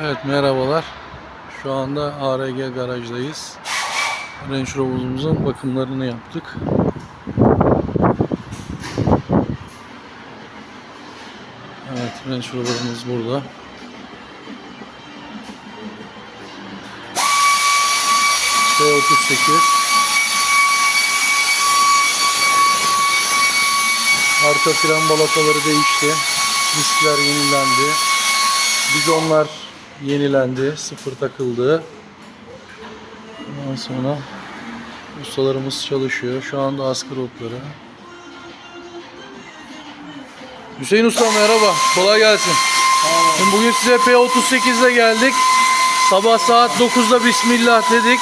Evet merhabalar. Şu anda ARG garajdayız. Range Rover'ımızın bakımlarını yaptık. Evet Range Rover'ımız burada. T38 Arka fren balataları değişti. Diskler yenilendi. Bijonlar yenilendi. Sıfır takıldı. Ondan sonra ustalarımız çalışıyor. Şu anda askı rotları. Hüseyin Usta merhaba. Kolay gelsin. Şimdi bugün size P38 ile geldik. Sabah saat 9'da Bismillah dedik.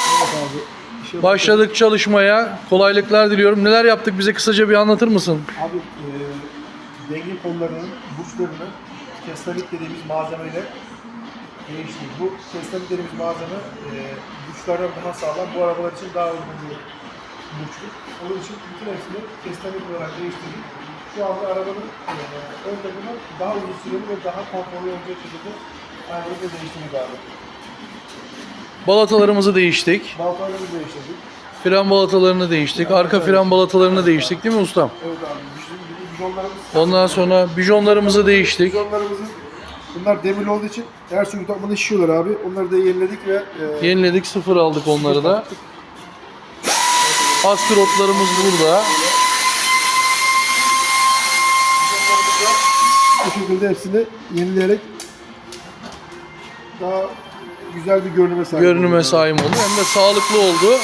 Başladık çalışmaya. Kolaylıklar diliyorum. Neler yaptık bize kısaca bir anlatır mısın? Abi e, denge kollarının burçlarını kestanik dediğimiz malzemeyle değiştirdik. Bu kestanik dediğimiz malzeme e, burçlardan daha sağlam, bu arabalar için daha uygun bir burçluk. Onun için bütün hepsini kestanik olarak değiştirdik. Şu anda arabanın e, ön takımı daha uzun süreli ve daha konforlu olacak şekilde arabayı değiştirdik abi. Balatalarımızı değiştik. Baltalarımızı değiştirdik. Fren balatalarını değiştik. Arka fren balatalarını değiştik değil mi ustam? Evet abi, bijonlarımız Ondan sonra bijonlarımızı değiştik. Vizyonlarımızın bunlar demir olduğu için her sürü takımında şişiyorlar abi. Onları da yeniledik ve e, Yeniledik sıfır aldık onları da. Askı rotlarımız burada. bu şekilde hepsini yenileyerek daha güzel bir görünüme sahip Görünüme sahip oldu. Hem de sağlıklı oldu.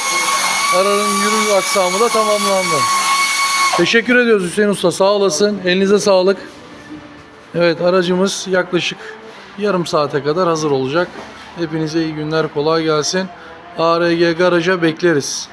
Aracın yürü aksamı da tamamlandı. Teşekkür ediyoruz Hüseyin Usta. Sağ olasın. Elinize sağlık. Evet aracımız yaklaşık yarım saate kadar hazır olacak. Hepinize iyi günler. Kolay gelsin. ARG garaja bekleriz.